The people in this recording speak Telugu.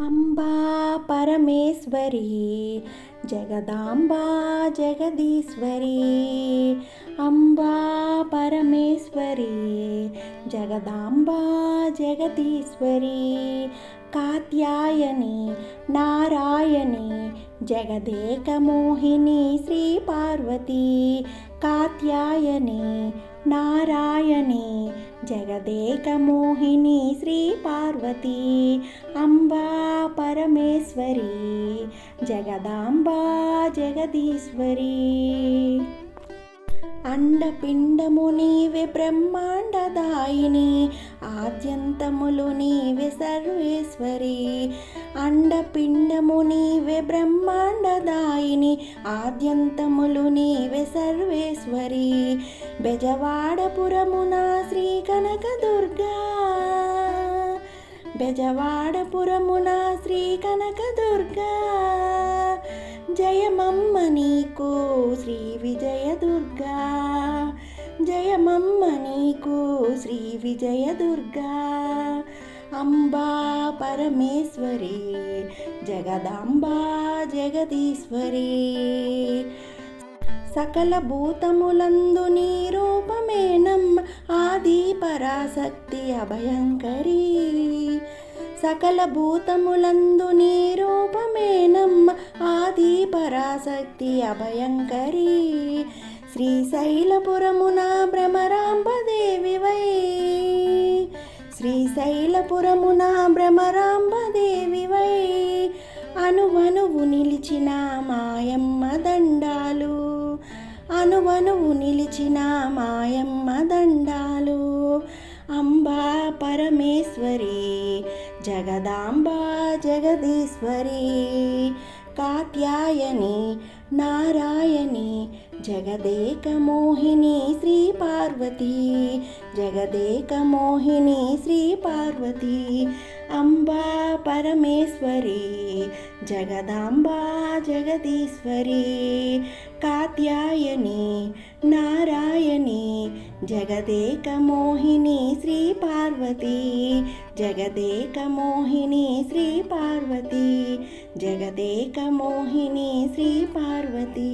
అంబా పరమేశ్వరి జగదాంబా జగదీశ్వరి. అంబా పరమేశ్వరి జగదాంబా జగదీశ్వరి. కాత్యాయని నారాయణి జగదేకమోహిని శ్రీ పార్వతి. కాత్యాయని నారాయణి జగదేకమోహిని శ్రీ పార్వతి అంబా పరమేశ్వరి జగదాంబా జగదీశ్వరి. అండపిండము నీవే బ్రహ్మాండదాయిని ఆద్యంతములు నీవే సర్వేశ్వరి. అండపిండము నీవే బ్రహ్మాండదాయిని ఆద్యంతములు నీవే సర్వేశ్వరి. బెజవాడపురమున శ్రీ కనకదుర్గా బెజవాడపురమున శ్రీ కనకదుర్గా. జయమమ్మ నీకు శ్రీ విజయదుర్గా. జయమమ్మ నీకు శ్రీ విజయదుర్గా. అంబా పరమేశ్వరి జగదాంబా జగదీశ్వరి. సకల భూతములందు నీ రూపమేనం ఆది పరాశక్తి అభయంకరీ. సకల భూతములందు నీ రూపమేనమ్మ. ఆది పరాశక్తి అభయంకరీ. శ్రీశైలపురమున భ్రమరాంబదేవివై. శ్రీశైలపురమున భ్రమరాంబదేవివై. అనువనువు నిలిచిన మాయమ్మ దండాలు. అనువనువు నిలిచిన పరమేశ్వరి జగదాంబా జగదీశ్వరి కాత్యాయని నారాయణి జగదేకమోహిని శ్రీ పార్వతి జగదేకమోహిని శ్రీ పార్వతి అంబా పరమేశ్వరి జగదాంబా జగదీశ్వరి కాత్యాయని నారాయణ జగదేకమోహిని శ్రీ పార్వతి జగదేకమోహిని శ్రీ పార్వతి జగదేకమోహిని శ్రీ పార్వతి